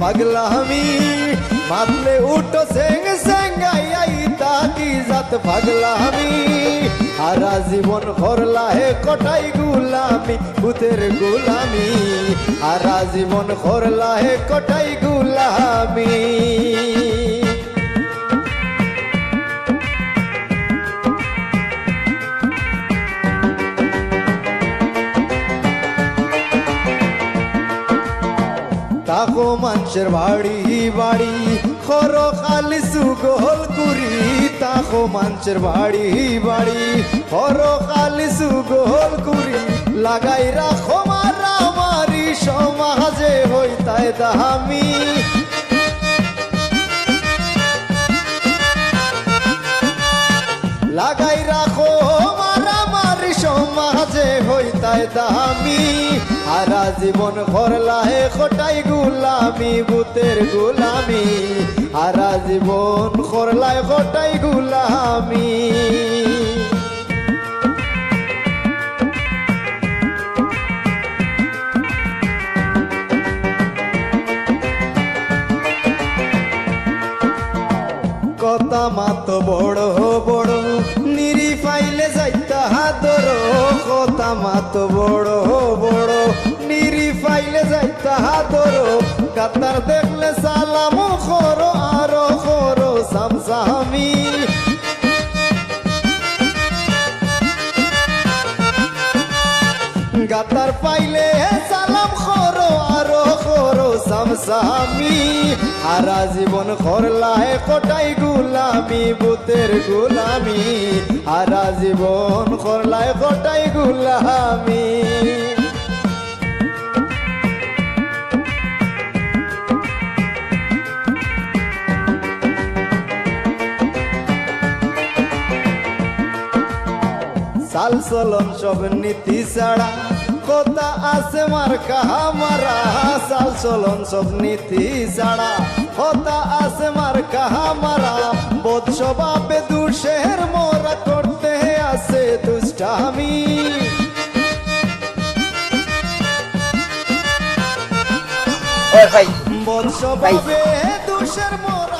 পাগলামি মাতলে উঠো সেং সেঙ্গাই কি জাত পাগলামি সারা জীবন করলা হে কটাই গুলামি ভূতের গুলামি সারা জীবন করলা হে কটাই গুলামি তাকো মানুষের বাড়ি বাড়ি। খর খালি সুগোল কুরি তাকো মানুষের বাড়ি বাড়ি। খর খালি সুগোল কুরি লাগাই রাখো মারা মারি সমাজে হইতায় দামি। লাগাই রাখো মারামারি, সমাজে হইতায় দামি। হারা জীবন করলা হে খটাই গুলামি, ভূতের গুলামি। হারা জীবন করলাই খটাই গুলামি। কথা মাত বড় বড় নিরি ফাইলে যাইতা হাদর কথা মাত বড় বড় ফাইলে যাইতা হাদর কাতার দেখলে সালাম খরো আরও খরো সামসামি। গাতার পাইলে সালাম খরো আরও খরো সামসামি। হারা জীবন করলায় কটাই গুলামি বুতের গুলামি। হারা জীবন করলায় কটাই গুলামি। সাল চলন সব নীতি ছাড়া। কথা আছে মার কাহা মারা সাল চলন সব নীতি ছাড়া। কথা আছে মার কাহা মারা বোধ স্বভাবে দুষের মোরা করতে আছে দুষ্টামি। বোধ স্বভাবে দুষের মোরা